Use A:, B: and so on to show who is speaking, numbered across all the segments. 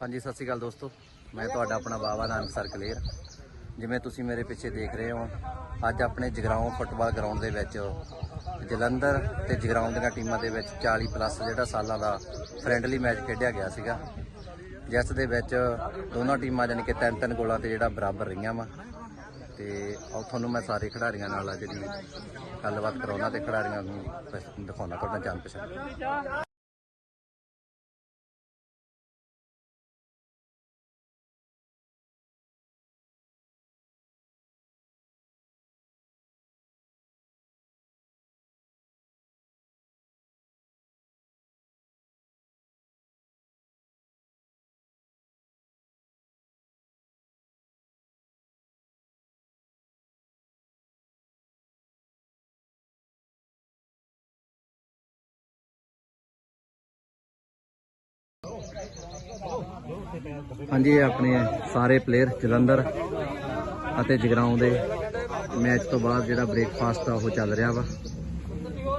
A: ਹਾਂਜੀ, ਸਤਿ ਸ਼੍ਰੀ ਅਕਾਲ ਦੋਸਤੋ। ਮੈਂ ਤੁਹਾਡਾ ਆਪਣਾ ਬਾਬਾ ਨਾਨਕ ਸਰ ਕਲੇਰ। ਜਿਵੇਂ ਤੁਸੀਂ ਮੇਰੇ ਪਿੱਛੇ ਦੇਖ ਰਹੇ ਹੋ, ਅੱਜ ਆਪਣੇ ਜਗਰਾਉਂ ਫੁੱਟਬਾਲ ਗਰਾਊਂਡ ਦੇ ਵਿੱਚ ਜਲੰਧਰ ਤੇ ਜਗਰਾਉਂ ਦੀਆਂ ਟੀਮਾਂ ਦੇ ਵਿੱਚ 40 ਪਲੱਸ ਜਿਹੜਾ ਸਾਲਾਂ ਦਾ ਫ੍ਰੈਂਡਲੀ ਮੈਚ ਖੇਡਿਆ ਗਿਆ ਸੀਗਾ। ਜਿਸ ਦੇ ਵਿੱਚ ਦੋਨਾਂ ਟੀਮਾਂ ਜਾਣੀ ਕਿ ਤਿੰਨ ਤਿੰਨ ਗੋਲਾਂ ਤੇ ਜਿਹੜਾ ਬਰਾਬਰ ਰਹੀਆਂ ਵਾ। ਤੇ ਆਓ ਤੁਹਾਨੂੰ ਮੈਂ ਸਾਰੇ ਖਿਡਾਰੀਆਂ ਨਾਲ ਆ ਜਿਹੜੀ ਗੱਲਬਾਤ ਕਰਾਉਣਾ ਤੇ ਖਿਡਾਰੀਆਂ ਨੂੰ ਦਿਖਾਉਣਾ ਤੁਹਾਡਾ ਜਾਣ ਪਛਾਣ ਹਾਂਜੀ, ਇਹ ਆਪਣੇ ਸਾਰੇ ਪਲੇਅਰ ਜਲੰਧਰ ਅਤੇ ਜਗਰਾਉਂ ਦੇ ਮੈਚ ਤੋਂ ਬਾਅਦ ਜਿਹੜਾ ਬ੍ਰੇਕਫਾਸਟ ਆ, ਉਹ ਚੱਲ ਰਿਹਾ ਵਾ।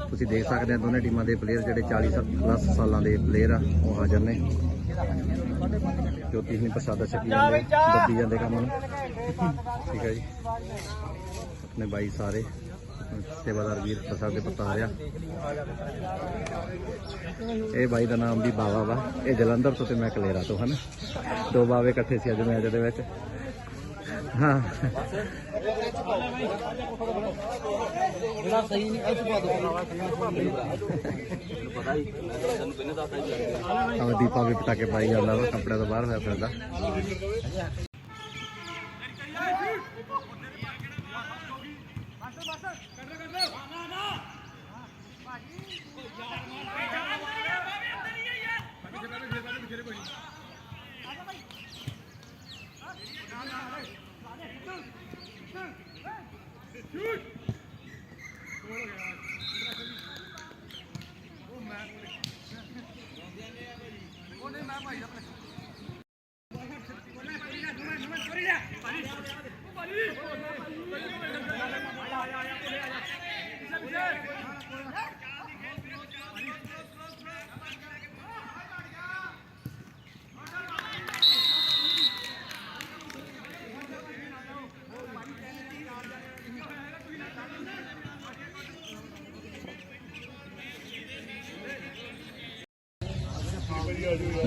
A: ਤੁਸੀਂ ਦੇਖ ਸਕਦੇ ਆ, ਦੋਨੇ ਟੀਮਾਂ ਦੇ ਪਲੇਅਰ ਜਿਹੜੇ 40 ਸਾ- ਪਲੱਸ ਸਾਲਾਂ ਦੇ ਪਲੇਅਰ ਆ, ਉਹ ਹਾਜ਼ਰ ਨੇ ਜੋਤੀ ਸਿੰਘ ਪ੍ਰਸਾਦਾ ਛਕੀ ਜਾਂਦੇ ਦੱਬੀ ਜਾਂਦੇ ਕੰਮ ਨੂੰ। ਠੀਕ ਹੈ ਜੀ। ਆਪਣੇ ਬਾਈ ਸਾਰੇ। ਸੇਵਾਦਾਰ ਵੀਰ ਪ੍ਰਸਾਦ ਦੇ ਪੁੱਤ ਰਿਹਾ। ਇਹ ਬਾਈ ਦਾ ਨਾਮ ਵੀ ਬਾਵਾ ਵਾ। ਇਹ ਜਲੰਧਰ ਤੋਂ ਤੇ ਮੈਂ ਕਲੇਰਾ ਤੋਂ, ਹਨ? ਦੋ ਬਾਵੇ ਇਕੱਠੇ ਸੀ ਅੱਜ ਮੈਚ ਦੇ ਵਿੱਚ। ਹਾਂ।
B: ਜਿਹੜਾ ਸਹੀ ਨਹੀਂ ਇਸ ਬਾਤ
A: ਆ ਦੀਪਾ ਵੀ ਪਟਾਕੇ ਪਾਈ ਜਾਂਦਾ ਵਾ, ਕੱਪੜਿਆਂ ਤੋਂ ਬਾਹਰ ਹੋਇਆ ਫਿਰਦਾ।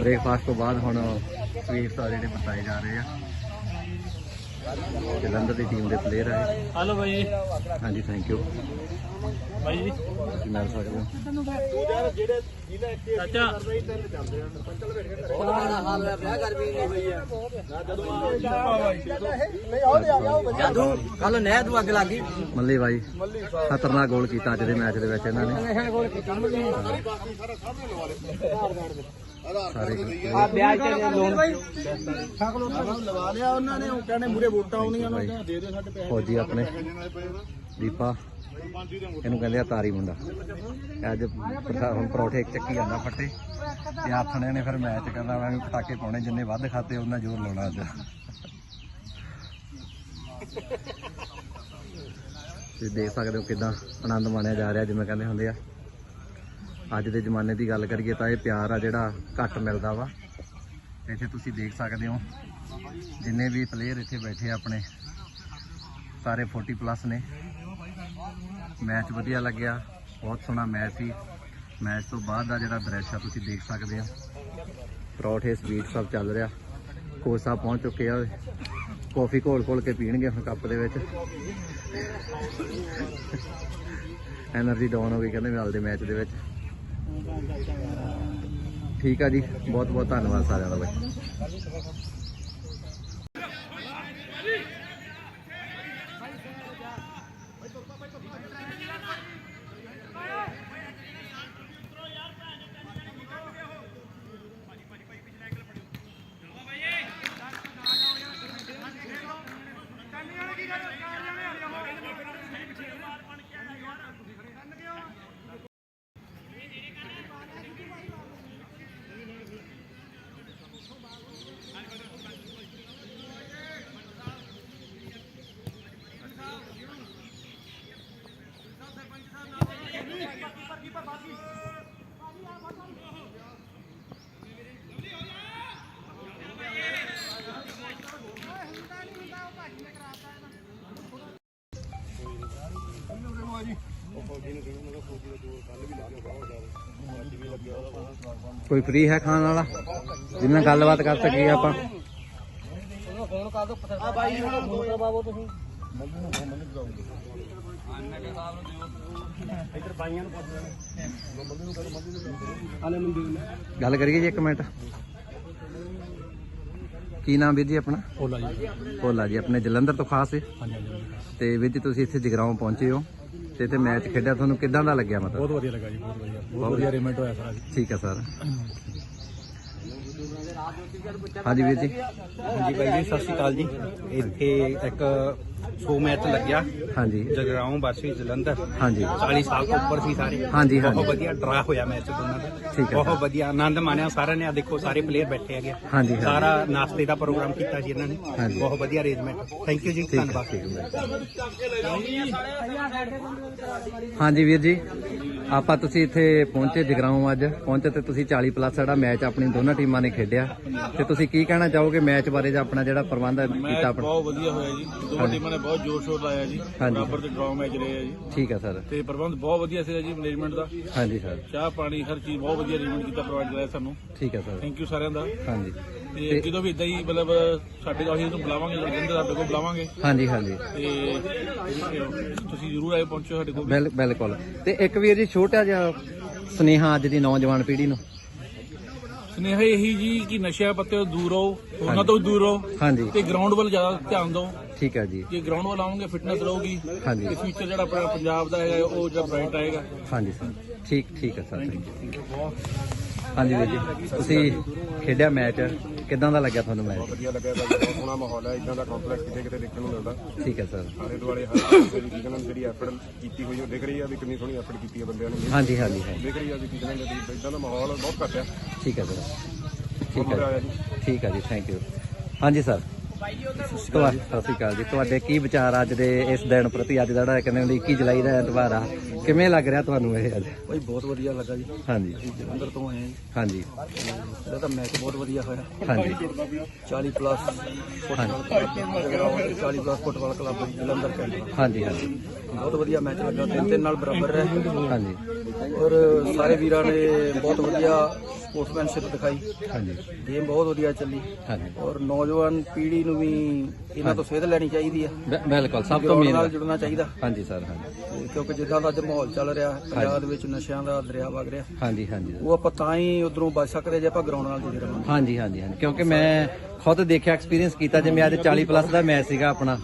A: ਬ੍ਰੇਕਫਾਸਟ ਤੋਂ ਬਾਅਦ ਹੁਣ ਸਵੀਟਸ ਆ ਜਿਹੜੇ ਬਤਾਏ ਜਾ ਰਹੇ ਆ। ਜਲੰਧਰ ਦੀ ਟੀਮ ਦੇ ਪਲੇਅਰ ਆ ਇਹ।
B: ਹਲੋ ਭਾਈ
A: ਹਾਂਜੀ ਥੈਂਕ ਯੂ
B: ਭਾਈ ਜੀ।
A: ਮਿਲ ਸਕਦੇ ਹੋ।
B: ਚਾਚਾ।
C: ਜਾਦੂ ਕੱਲ ਨਹਿਰ ਨੂੰ ਅੱਗ ਲੱਗੀ
A: ਮੱਲੀ ਬਾਈ ਖਤਰਨਾਕ ਗੋਲ ਕੀਤਾ ਅੱਜ ਦੇ ਮੈਚ ਦੇ ਵਿੱਚ ਇਹਨਾਂ ਨੇ। ਸਾਰੇ
C: ਵਿਆਜ ਤੇ ਲੋਨ ਲਵਾ ਲਿਆ ਉਹਨਾਂ ਨੇ ਉਹ ਕਹਿੰਦੇ ਮੂਰੇ ਵੋਟਾਂ ਆਉਣੀਆਂ
A: ਬਾਈ
C: ਦੇ ਦਿਓ ਸਾਡੇ ਪੈਸੇ
A: ਫੌਜੀ ਆਪਣੇ। ਦੀਪਾ ਇਹਨੂੰ ਕਹਿੰਦੇ ਆ ਤਾਰੀ ਮੁੰਡਾ। ਅੱਜ ਹੁਣ ਪਰੌਠੇ ਚੱਕੀ ਜਾਂਦਾ ਫੱਟੇ। ਤੇ ਆਥਣੇ ਨੇ ਫਿਰ ਮੈਚ ਕਹਿੰਦਾ ਮੈਂ ਵੀ ਪਟਾਕੇ ਪਾਉਣੇ ਜਿੰਨੇ ਵੱਧ ਖਾਤੇ ਉਹਨਾਂ ਜ਼ੋਰ ਲਾਉਣਾ ਅੱਜ। ਤੁਸੀਂ ਦੇਖ ਸਕਦੇ ਹੋ ਕਿਦਾਂ ਆਨੰਦ ਮਾਣਿਆ ਜਾ ਰਿਹਾ ਜਿਵੇਂ ਕਹਿੰਦੇ ਹੁੰਦੇ ਆ। ਅੱਜ ਦੇ ਜ਼ਮਾਨੇ ਦੀ ਗੱਲ ਕਰੀਏ ਤਾਂ ਇਹ ਪਿਆਰ ਆ ਜਿਹੜਾ ਘੱਟ ਮਿਲਦਾ ਵਾ। ਇੱਥੇ ਤੁਸੀਂ ਦੇਖ ਸਕਦੇ ਹੋ। ਜਿੰਨੇ ਵੀ ਪਲੇਅਰ ਇੱਥੇ ਬੈਠੇ ਆ ਆਪਣੇ, ਸਾਰੇ 40 ਪਲੱਸ ਨੇ। ਮੈਚ ਵਧੀਆ ਲੱਗਿਆ, ਬਹੁਤ ਸੋਹਣਾ ਮੈਚ ਸੀ। ਮੈਚ ਤੋਂ ਬਾਅਦ ਦਾ ਜਿਹੜਾ ਦ੍ਰਿਸ਼ ਆ, ਤੁਸੀਂ ਦੇਖ ਸਕਦੇ ਆ ਪਰੌਠੇ ਸਵੀਟ ਸਭ ਚੱਲ ਰਿਹਾ। ਕੋਚ ਸਾਹਿਬ ਪਹੁੰਚ ਚੁੱਕੇ ਆ। ਕਾਫੀ ਘੋਲ ਘੋਲ ਕੇ ਪੀਣਗੇ ਹੁਣ ਕੱਪ ਦੇ ਵਿੱਚ। ਐਨਰਜੀ ਡਾਊਨ ਹੋ ਗਈ, ਕਹਿੰਦੇ ਮਿਲਦੇ ਮੈਚ ਦੇ ਵਿੱਚ। ਠੀਕ ਆ ਜੀ ਬਹੁਤ ਬਹੁਤ ਧੰਨਵਾਦ ਸਾਰਿਆਂ ਦਾ ਬਾਈ। ਕੋਈ ਫ੍ਰੀ ਹੈ ਖਾਣ ਵਾਲਾ? ਜਿੰਨਾ ਗੱਲਬਾਤ ਕਰ ਸਕੀਏ ਆਪਾਂ।
B: ਉਹਨੂੰ ਫੋਨ ਕਰ ਦੋ ਆ ਬਾਈ ਨੂੰ ਫੋਨ ਕਰਵਾਓ ਤੁਸੀਂ ਇੱਧਰ ਬਾਈਆਂ ਨੂੰ ਪੁੱਛ ਆਲੇ ਮੰਦੀ
A: ਗੱਲ ਕਰੀਏ ਜੀ ਇੱਕ ਮਿੰਟ। ਕੀ ਨਾਮ ਵੀਰ ਜੀ ਆਪਣਾ?
B: ਬੋਲਾ ਜੀ।
A: ਭੋਲਾ ਜੀ ਆਪਣੇ ਜਲੰਧਰ ਤੋਂ ਖਾਸ ਹੈ ਤੇ ਵੀਰ ਜੀ ਤੁਸੀਂ ਇੱਥੇ ਜਗਰਾਉਂ ਪਹੁੰਚੇ ਹੋ। ਤੇ ਇੱਥੇ ਮੈਚ ਖੇਡਿਆ ਤੁਹਾਨੂੰ ਕਿੱਦਾਂ ਦਾ ਲੱਗਿਆ ਮਤਲਬ?
B: ਬਹੁਤ ਵਧੀਆ ਲੱਗਾ ਜੀ ਬਹੁਤ ਵਧੀਆ। ਬਹੁਤ ਵਧੀਆ ਅਰੇਂਜਮੈਂਟ ਹੋਇਆ ਸਾਰਾ ਜੀ।
A: ਠੀਕ ਹੈ ਸਰ। ਹਾਂਜੀ ਵੀਰ ਜੀ।
D: ਹਾਂਜੀ ਬਾਈ ਜੀ ਸਤਿ ਸ਼੍ਰੀ ਅਕਾਲ ਜੀ। ਇੱਥੇ ਇੱਕ ਸ਼ੋ ਮੈਚ ਲੱਗਿਆ।
A: ਹਾਂਜੀ।
D: ਜਗਰਾਉਂ ਬਾਸੀ ਜਲੰਧਰ।
A: ਹਾਂਜੀ।
D: 40 ਸਾਲ ਤੋਂ ਉੱਪਰ ਸੀ ਸਾਰੇ।
A: ਹਾਂਜੀ, ਹਾਂਜੀ।
D: ਬਹੁਤ ਵਧੀਆ ਡਰਾ ਹੋਇਆ ਮੈਚ ਦੋਨਾਂ ਦਾ।
A: ਠੀਕ ਹੈ।
D: ਬਹੁਤ ਵਧੀਆ ਆਨੰਦ ਮਾਣਿਆ ਸਾਰਿਆਂ ਨੇ। ਆ ਦੇਖੋ ਸਾਰੇ ਪਲੇਅਰ ਬੈਠੇ ਹੈਗੇ
A: ਹਾਂਜੀ, ਹਾਂਜੀ।
D: ਸਾਰਾ ਨਾਸ਼ਤੇ ਦਾ ਪ੍ਰੋਗਰਾਮ ਕੀਤਾ ਜੀ ਇਹਨਾਂ ਨੇ।
A: ਹਾਂਜੀ।
D: ਬਹੁਤ ਵਧੀਆ ਅਰੇਂਜਮੈਂਟ ਥੈਂਕ ਯੂ ਜੀ ਧੰਨਵਾਦ।
A: ਠੀਕ ਹੈ। ਹਾਂਜੀ ਵੀਰ ਜੀ। ਆਪਾਂ ਤੁਸੀਂ ਇੱਥੇ ਪਹੁੰਚੇ ਜਗਰਾਉਂ ਅੱਜ। ਪਹੁੰਚੇ ਤੇ ਤੁਸੀਂ 40 ਪਲੱਸ ਜਿਹੜਾ ਮੈਚ ਆਪਣੀ ਦੋਨਾਂ ਟੀਮਾਂ ਨੇ ਖੇਡਿਆ। ਤੇ ਤੁਸੀਂ ਕੀ ਕਹਿਣਾ ਚਾਹੋਗੇ ਮੈਚ ਬਾਰੇ ਜਾਂ ਆਪਣਾ ਜਿਹੜਾ ਪ੍ਰਬੰਧ ਕੀਤਾ ਆਪਣਾ?
E: ਬਹੁਤ ਵਧੀਆ ਹੋਇਆ ਜੀ। ਦੋਵਾਂ ਟੀਮਾਂ ਨੇ ਬਹੁਤ ਜ਼ੋਰ ਸ਼ੋਰ ਲਾਇਆ ਜੀ। ਬਰਾਬਰ ਤੇ ਡਰਾਅ ਮੈਚ ਰਹੇ ਜੀ।
A: ਠੀਕ ਹੈ ਸਰ।
E: ਤੇ ਪ੍ਰਬੰਧ ਬਹੁਤ ਵਧੀਆ ਸੀਗਾ ਜੀ ਮੈਨੇਜਮੈਂਟ ਦਾ।
A: ਹਾਂਜੀ ਸਰ।
E: ਚਾਹ ਪਾਣੀ ਹਰ ਚੀਜ਼ ਬਹੁਤ ਵਧੀਆ ਅਰੇਂਜਮੈਂਟ ਕੀਤਾ ਪ੍ਰੋਵਾਈਡ ਕਰਾਇਆ ਸਾਨੂੰ।
A: ਠੀਕ ਹੈ ਸਰ।
E: ਥੈਂਕ ਯੂ ਸਾਰਿਆਂ ਦਾ।
A: ਹਾਂਜੀ।
E: ਤੇ ਜਦੋਂ ਵੀ ਇਦਾਂ ਹੀ ਮਤਲਬ ਸਾਡੇ ਅਸੀਂ ਉਹਨੂੰ ਬੁਲਾਵਾਂਗੇ ਜਿੰਦੇ ਸਾਡੇ ਕੋਲ ਬੁਲਾਵਾਂਗੇ।
A: ਹਾਂਜੀ ਹਾਂਜੀ।
E: ਤੇ ਤੁਸੀਂ ਜ਼ਰੂਰ ਆਏ ਪਹੁੰਚੋ ਸਾਡੇ ਕੋਲ।
A: ਬਿਲ- ਬਿਲਕੁਲ। ਤੇ ਇੱਕ ਵੀਰ ਜੀ ਛੋਟਾ ਜਿਹਾ ਸੁਨੇਹਾ ਅੱਜ ਦੀ ਨੌਜਵਾਨ ਪੀੜ੍ਹੀ ਨੂੰ।
E: ਸੁਨੇਹਾ ਇਹੀ ਜੀ ਕਿ ਨਸ਼ਿਆਂ ਪੱਤੇ ਤੋਂ ਦੂਰ ਰਹੋ ਉਹਨਾਂ ਤੋਂ ਵੀ ਦੂਰ ਰਹੋ
A: ਹਾਂਜੀ।
E: ਤੇ ਗਰਾਊਂਡ ਵੱਲ ਜ਼ਿਆਦਾ ਧਿਆਨ ਦਿਓ।
A: ਠੀਕ ਹੈ ਜੀ।
E: ਜੇ ਗਰਾਊਂਡ ਵੱਲ ਆਉਂਗੇ ਫਿਟਨੈਸ ਰਹੂਗੀ।
A: ਹਾਂਜੀ।
E: ਤੇ ਫਿਊਚਰ ਜਿਹੜਾ ਆਪਣਾ ਪੰਜਾਬ ਦਾ ਹੈਗਾ ਉਹ ਜਿਹੜਾ ਬ੍ਰਾਈਟ ਆਏਗਾ।
A: ਹਾਂਜੀ ਸਰ। ਠੀਕ ਠੀਕ ਹੈ ਸਰ। ਹਾਂਜੀ ਵੀਰ ਜੀ ਤੁਸੀਂ ਖੇਡਿਆ ਮੈਚ। ਕਿਦਾਂ ਦਾ ਲੱਗਿਆ ਤੁਹਾਨੂੰ ਮੈਚ
F: ਵਧੀਆ ਲੱਗਿਆ ਬਹੁਤ ਸੋਹਣਾ ਮਾਹੌਲ ਹੈ ਇਦਾਂ ਦਾ ਕੰਪਲੈਕਸ ਕਿਤੇ ਕਿਤੇ ਦੇਖਣ ਨੂੰ ਮਿਲਦਾ।
A: ਠੀਕ ਹੈ ਸਰ।
F: ਸਾਰੇ ਦੁਆਲੇ ਹਰ ਕਿਸੇ ਦੀ ਕੀ ਕਹਿੰਦੇ ਜਿਹੜੀ ਐਫਰਟ ਕੀਤੀ ਹੋਈ ਉਹ ਦਿਖ ਰਹੀ ਆ ਵੀ ਕਿੰਨੀ ਸੋਹਣੀ ਐਫਰਟ ਕੀਤੀ ਹੈ ਬੰਦਿਆਂ ਨੇ।
A: ਹਾਂਜੀ ਹਾਂਜੀ ਹਾਂਜੀ।
F: ਦਿਖ ਰਹੀ ਆ ਵੀ ਕੀ ਕਹਿੰਦੇ ਵੀ ਇਦਾਂ ਦਾ ਮਾਹੌਲ ਬਹੁਤ ਘੱਟ ਆ।
A: ਠੀਕ ਹੈ ਸਰ। ਠੀਕ
F: ਮਜ਼ਾ
A: ਹੈ
F: ਜੀ।
A: ਠੀਕ ਹੈ ਜੀ ਥੈਂਕ ਯੂ ਹਾਂਜੀ ਸਰ। ਸਤਿ ਸ਼੍ਰੀ ਅਕਾਲ ਜੀ। ਤੁਹਾਡੇ ਕੀ ਵਿਚਾਰ ਅੱਜ ਦੇ ਇਸ ਦਿਨ ਪ੍ਰਤੀ? ਅੱਜ ਦਾ ਜਿਹੜਾ ਕਹਿੰਦੇ ਹੁੰਦੇ 21 ਜੁਲਾਈ ਦਾ ਐਤਵਾਰ ਆ। ਕਿਵੇਂ ਲੱਗ ਰਿਹਾ ਤੁਹਾਨੂੰ ਇਹ ਅੱਜ?
D: ਭਾਈ ਬਹੁਤ ਵਧੀਆ ਲੱਗਾ ਜੀ।
A: ਹਾਂਜੀ।
D: ਜਲੰਧਰ ਤੋਂ ਆਏ ਹਾਂ ਜੀ।
A: ਹਾਂਜੀ।
D: ਇਹਦਾ ਤਾਂ ਮੈਚ ਬਹੁਤ ਵਧੀਆ ਹੋਇਆ।
A: ਹਾਂਜੀ।
D: 40 plus football club 40 plus football club Jalandhar cantt
A: ਹਾਂਜੀ ਹਾਂਜੀ।
D: ਬਹੁਤ ਵਧੀਆ ਮੈਚ ਲੱਗਾ ਤਿੰਨ ਤਿੰਨ ਨਾਲ ਬਰਾਬਰ ਰਹੇ
A: ਹਾਂਜੀ।
D: ਔਰ ਸਾਰੇ ਵੀਰਾਂ ਨੇ ਬਹੁਤ ਵਧੀਆ ਸਪੋਰਟਸਮੈਨਸ਼ਿਪ ਦਿਖਾਈ।
A: ਹਾਂਜੀ।
D: ਗੇਮ ਬਹੁਤ ਵਧੀਆ ਚੱਲੀ।
A: ਹਾਂਜੀ।
D: ਔਰ ਨੌਜਵਾਨ ਪੀੜ੍ਹੀ ਨੂੰ ਵੀ ਇਹਨਾਂ ਤੋਂ ਸੇਧ ਲੈਣੀ ਚਾਹੀਦੀ ਹੈ।
A: ਬਿ- ਬਿਲਕੁਲ ਸਭ ਤੋਂ
D: ਗਰਾਊਂਡ
A: ਮੇਨ
D: ਨਾਲ ਜੁੜਨਾ ਚਾਹੀਦਾ।
A: ਹਾਂਜੀ ਸਰ ਹਾਂਜੀ।
D: ਕਿਉਂਕਿ ਜਿੱਦਾਂ ਦਾ ਅੱਜ ਮਾਹੌਲ ਚੱਲ ਰਿਹਾ ਪੰਜਾਬ ਦੇ ਵਿੱਚ ਨਸ਼ਿਆਂ ਦਾ ਦਰਿਆ ਵਗ ਰਿਹਾ।
A: ਹਾਂਜੀ ਹਾਂਜੀ।
D: ਉਹ ਆਪਾਂ ਤਾਂ ਹੀ ਉਧਰੋਂ ਬਚ ਸਕਦੇ ਜੇ ਆਪਾਂ ਗਰਾਊਂਡ ਨਾਲ ਜੁੜੇ ਰਹਾਂਗੇ।
A: ਹਾਂਜੀ ਹਾਂਜੀ ਹਾਂਜੀ। ਕਿਉਂਕਿ ਮੈਂ ਖੁਦ ਦੇਖਿਆ ਐਕਸਪੀਰੀਅੰਸ ਕੀਤਾ ਜਿਵੇਂ ਅੱਜ 40 ਪਲੱਸ ਦਾ ਮੈਚ ਸੀਗਾ ਆਪਣਾ।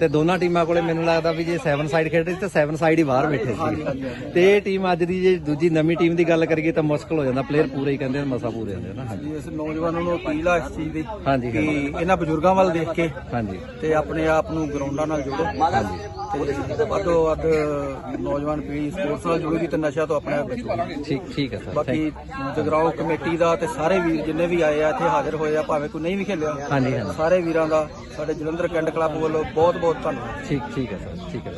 A: ਤੇ ਦੋਨਾਂ ਟੀਮਾਂ ਕੋਲੇ ਮੈਨੂੰ ਲੱਗਦਾ ਵੀ ਜੇ 7 ਸਾਈਡ ਖੇਡ ਰਹੀ ਤਾਂ 7 ਸਾਈਡ ਹੀ ਬਾਹਰ ਬੈਠੇ ਸੀ। ਤੇ ਇਹ ਟੀਮ ਅੱਜ ਦੀ ਜੇ ਦੂਜੀ ਨਵੀਂ ਟੀਮ ਦੀ ਗੱਲ ਕਰੀਏ ਤਾਂ ਮੁਸ਼ਕਲ ਹੋ ਜਾਂਦਾ ਪਲੇਅਰ ਪੂਰੇ ਹੀ ਕਹਿੰਦੇ ਨੇ ਮਸਾ ਪੂਰੇ ਹੁੰਦੇ ਨਾ। ਹਾਂਜੀ।
D: ਇਸ ਨੌਜਵਾਨਾਂ ਨੂੰ ਅਪੀਲ ਆ ਇਸ ਚੀਜ਼ ਦੀ
A: ਹਾਂਜੀ
D: ਕਿ
A: ਹਾਂਜੀ।
D: ਇਹਨਾਂ ਬਜ਼ੁਰਗਾਂ ਵੱਲ ਦੇਖ ਕੇ
A: ਹਾਂਜੀ।
D: ਤੇ ਆਪਣੇ ਆਪ ਨੂੰ ਗਰਾਊਂਡਾਂ ਨਾਲ ਜੋੜੋ। ਤੇ ਵੱਧ ਤੋਂ ਵੱਧ ਨੌਜਵਾਨ ਪੀੜ੍ਹੀ ਸਪੋਰਟਸ ਨਾਲ ਜੁੜੇਗੀ ਤੇ ਨਸ਼ਾ ਤੋਂ ਆਪਣੇ ਆਪ ਬਚੂਗੀ
A: ਠੀਕ ਠੀਕ ਹੈ ਸਰ।
D: ਬਾਕੀ ਜਗਰਾਉਂ ਕਮੇਟੀ ਦਾ ਤੇ ਸਾਰੇ ਵੀਰ ਜਿੰਨੇ ਵੀ ਆਏ ਆ ਇੱਥੇ ਹਾਜ਼ਰ ਹੋਏ ਆ ਭਾਵੇਂ ਕੋਈ ਨਹੀਂ ਵੀ ਖੇਲਿਆ
A: ਹਾਂਜੀ ਹਾਂਜੀ।
D: ਸਾਰੇ ਵੀਰਾਂ ਦਾ ਸਾਡੇ ਜਲੰਧਰ ਕੈਂਟ ਕਲੱਬ ਵੱਲੋਂ ਬਹੁਤ ਬਹੁਤ ਧੰਨਵਾਦ।
A: ਠੀਕ ਠੀਕ ਹੈ ਸਰ ਠੀਕ ਹੈ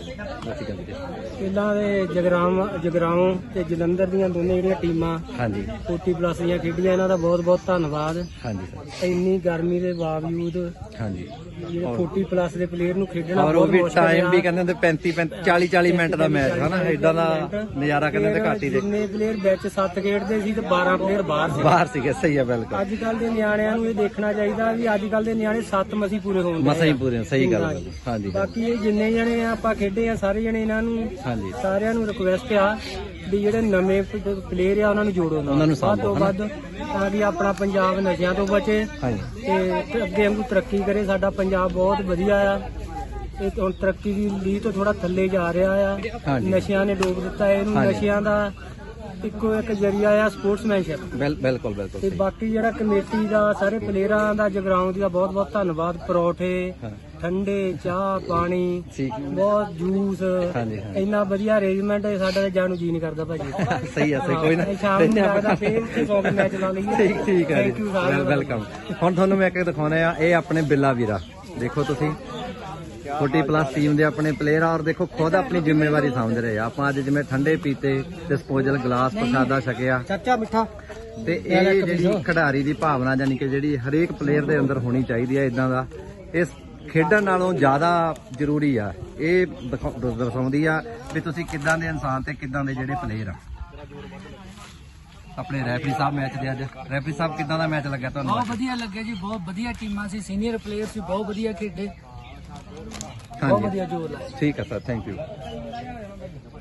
A: ਠੀਕ ਹੈ ਵੀਰੇ।
B: ਪਹਿਲਾਂ ਦੇ ਜਗਰਾਮ ਜਗਰਾਉਂ ਤੇ ਜਲੰਧਰ ਦੀਆਂ ਦੋਨੇ ਜਿਹੜੀਆਂ ਟੀਮਾਂ
A: ਹਾਂਜੀ।
B: 40 ਪਲੱਸ ਦੀਆਂ ਖੇਡੀਆਂ ਇਹਨਾਂ ਦਾ ਬਹੁਤ ਬਹੁਤ ਧੰਨਵਾਦ।
A: ਹਾਂਜੀ ਸਰ।
B: ਇੰਨੀ ਗਰਮੀ ਦੇ ਬਾਵਜੂਦ
A: ਹਾਂਜੀ।
B: ਜਿਹੜੇ 40 ਪਲੱਸ ਦੇ ਪਲੇਅਰ ਨੂੰ ਖੇਡਣਾ
A: ਔਰ ਉਹ
B: ਬਹੁਤ
A: ਵੀ
B: ਮੁਸ਼ਕਲ
A: ਟਾਈਮ। ਵੀ ਕਹਿੰਦੇ ਹੁੰਦੇ 35 40 40 ਮਿੰਟ ਦਾ ਮੈਚ ਹਨਾ? ਇਦਾਂ ਦਾ ਨਜ਼ਾਰਾ ਕਹਿੰਦੇ ਤੇ ਘੱਟ ਹੀ ਦੇ
B: ਜਿੰਨੇ ਪਲੇਅਰ ਵਿੱਚ 7 ਖੇਡਦੇ ਸੀ ਤੇ 12 ਪਲੇਅਰ ਬਾਹਰ ਸੀ।
A: ਬਾਹਰ ਸੀਗੇ ਸਹੀ ਹੈ ਬਿਲਕੁਲ।
B: ਅੱਜ ਕੱਲ ਦੇ ਨਿਆਣਿਆਂ ਨੂੰ ਇਹ ਦੇਖਣਾ ਚਾਹੀਦਾ ਵੀ ਅੱਜ ਕੱਲ ਦੇ ਨਿਆਣੇ 7 ਮਸੀ ਪੂਰੇ ਹੋਣ ਡਏ
A: ਮਸਾਂ ਹੀ। ਪੂਰੇ ਸਹੀ ਗੱਲ ਹੈ
B: ਹਾਂਜੀ। ਬਾਕੀ ਇਹ ਜਿੰਨੇ ਜਣੇ ਆ ਆਪਾਂ ਖੇਡੇ ਆ ਸਾਰੇ ਜਣੇ ਇਹਨਾਂ ਨੂੰ
A: ਹਾਂਜੀ
B: ਸਾਰਿਆਂ ਨੂੰ ਰਿਕੁਐਸਟ ਆ ਵੀ ਜਿਹੜੇ ਨਵੇਂ ਪਲੇਅਰ ਆ ਉਹਨਾਂ ਨੂੰ ਜੋੜੋ ਨਾਲ।
A: ਉਹਨਾਂ ਨੂੰ
B: ਵੱਧ ਤੋਂ
A: ਸਾਂਭੋ,
B: ਵੱਧ ਤਾਂ ਕਿ ਆਪਣਾ ਪੰਜਾਬ ਨਸ਼ਿਆਂ ਤੋਂ ਬਚੇ
A: ਹਾਂਜੀ
B: ਤੇ ਅੱਗੇ ਵਾਂਗੂ ਤਰੱਕੀ ਕਰੇ ਸਾਡਾ ਪੰਜਾਬ ਬਹੁਤ ਵਧੀਆ ਆ ਇਹ ਹੁਣ ਤਰੱਕੀ ਦੀ ਲੀਹ ਤੋਂ ਥੋੜਾ ਥੱਲੇ ਜਾ ਰਿਹਾ ਆ
A: ਹਾਂਜੀ।
B: ਨਸ਼ਿਆਂ ਨੇ ਡੋਬ ਦਿੱਤਾ ਇਹਨੂੰ
A: ਹਾਂਜੀ।
B: ਨਸ਼ਿਆਂ ਦਾ ਇੱਕੋ ਇੱਕ ਜਰੀਆ ਆ ਸਪੋਰਟਸਮੈਨਸ਼ਿਪ।
A: ਬਿਲ- ਬਿਲਕੁਲ ਬਿਲਕੁਲ
B: ਤੇ
A: ਸਹੀ।
B: ਬਾਕੀ ਜਿਹੜਾ ਕਮੇਟੀ ਦਾ ਸਾਰੇ ਪਲੇਅਰਾਂ ਦਾ ਜਗਰਾਉਂ ਦਾ ਬਹੁਤ ਬਹੁਤ ਧੰਨਵਾਦ। ਪਰੌਠੇ
A: ਹਾਂ।
B: ਠੰਡੇ ਚਾਹ ਪਾਣੀ
A: ਠੀਕ।
B: ਬਹੁਤ ਜੂਸ
A: ਹਾਂਜੀ।
B: ਇੰਨਾ ਵਧੀਆ ਅਰੇਂਜਮੈਂਟ ਹੈ ਸਾਡਾ ਤਾਂ ਜਾਣ ਨੂੰ ਜੀ ਨਹੀਂ ਕਰਦਾ ਭਾਜੀ।
A: ਸਹੀ ਹੈ ਸਹੀ ਕੋਈ ਨਾ।
B: ਹਾਂ, ਸ਼ਾਮ ਨੂੰ ਲੱਗਦਾ ਫੇਰ ਉੱਥੇ ਸੌ ਮੈਚ ਲਾ ਲਈਏ।
A: ਠੀਕ ਠੀਕ ਹੈ
B: Thank
A: ਜੀ
B: you ਸਾਰਿਆਂ ਦਾ।
A: ਵੈਲਕਮ ਹੁਣ ਤੁਹਾਨੂੰ ਮੈਂ ਇੱਕ ਦਿਖਾਉਣਾ ਆ ਇਹ ਆਪਣੇ ਬਿੱਲਾ ਵੀਰਾ। ਦੇਖੋ ਤੁਸੀਂ। 40 ਪਲੱਸ ਟੀਮ ਦੇ ਆਪਣੇ ਪਲੇਅਰ ਆ ਔਰ ਦੇਖੋ ਖੁਦ ਆਪਣੀ ਜ਼ਿੰਮੇਵਾਰੀ ਸਮਝ ਰਹੇ ਆ। ਆਪਾਂ ਅੱਜ ਜਿਵੇਂ ਠੰਡੇ ਪੀਤੇ ਡਿਸਪੋਜ਼ਲ ਗਲਾਸ ਪ੍ਰਸ਼ਾਦਾ ਛਕਿਆ।
B: ਚਾਚਾ ਮਿੱਠਾ।
A: ਤੇ ਇਹ ਜਿਹੜੀ ਖਿਡਾਰੀ ਦੀ ਭਾਵਨਾ ਯਾਨੀ ਕਿ ਜਿਹੜੀ ਹਰੇਕ ਪਲੇਅਰ ਦੇ ਅੰਦਰ ਹੋਣੀ ਚਾਹੀਦੀ ਹੈ ਇਦਾਂ ਦਾ ਇਸ ਖੇਡਣ ਨਾਲੋਂ ਜ਼ਿਆਦਾ ਜ਼ਰੂਰੀ ਆ। ਇਹ ਦਰਸਾਉਂਦੀ ਆ ਵੀ ਤੁਸੀਂ ਕਿੱਦਾਂ ਦੇ ਇਨਸਾਨ ਤੇ ਕਿੱਦਾਂ ਦੇ ਜਿਹੜੇ ਪਲੇਅਰ ਆ। ਆਪਣੇ ਰੈਫਰੀ ਸਾਹਿਬ ਮੈਚ ਦੇ ਅੱਜ। ਰੈਫਰੀ ਸਾਹਿਬ ਕਿੱਦਾਂ ਦਾ ਮੈਚ ਲੱਗਿਆ ਤੁਹਾਨੂੰ?
B: ਬਹੁਤ ਵਧੀਆ ਲੱਗਿਆ ਜੀ ਬਹੁਤ ਵਧੀਆ ਟੀਮਾਂ ਸੀ ਸੀਨੀਅਰ ਪਲੇਅਰ ਸੀ ਬਹੁਤ ਵਧੀਆ ਖੇਡੇ। ਬਹੁਤ
A: ਹਾਂਜੀ
B: ਵਧੀਆ ਜੋਰ ਲਾਇਆ।
A: ਠੀਕ ਹੈ ਸਰ ਥੈਂਕ ਯੂ